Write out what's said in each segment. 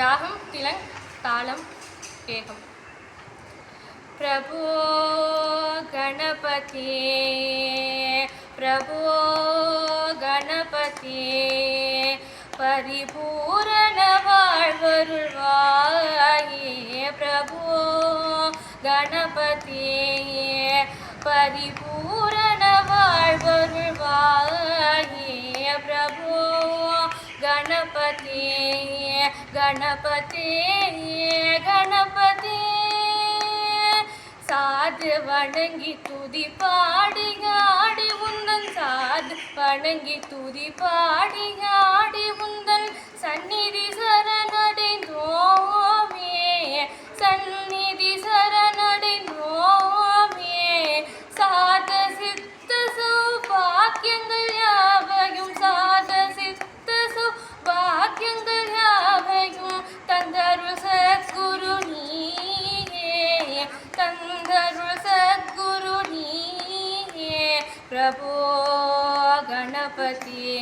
ராகம் திலங் தாளம் ஏகம் பிரபோ கணபதி பிரபோ கணபதி பரிபூரண வாழ்வருள்வாயே பிரபோ கணபதி பரிபூரண வாழ் கணபதி கணபதி. சாது வணங்கி துதி பாடி ஆடி உந்தன். சாது வணங்கி துதி பாடி ஆடி உந்தன். சந்நிதி பிரபோ கணபதியே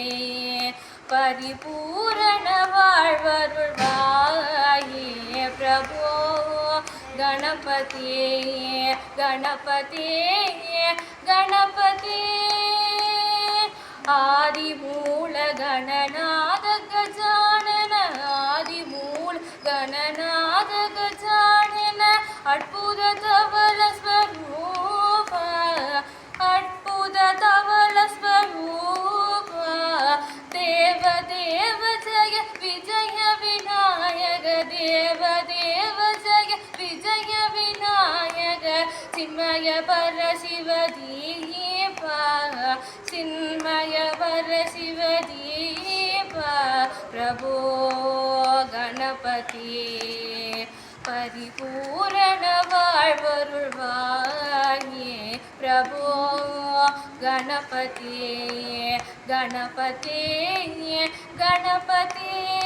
பரிபூரண வாழ்வருள்வாயே. பிரபோ கணபதியே கணபதியே கணபதியே ஆதிமூல கணநாத கஜானன ஆதிமூல கணநாத கஜானன. அற்புத சின்மய பர தீப சின்மய பர தீப பிரபோ கணபதியே பரிபூரண வாழ்வருள்வாயே பிரபோ கணபதியே கணபதியே கணபதியே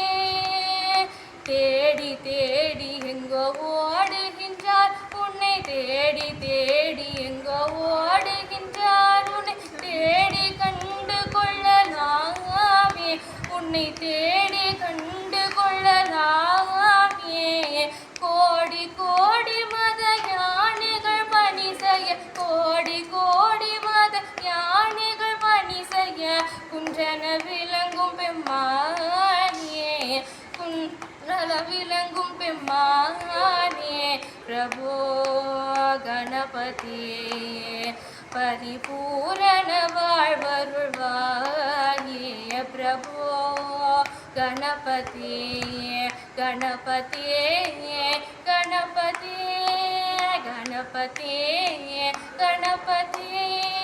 தேடி தேடி எங்கோ குன்றன விளங்கும் பெம்மானே பிரபோ கணபதியே பரிபூரண வாழ்வருள்வாயே பிரபோ கணபதியே கணபதியே கணபதியே கணபதியே கணபதியே.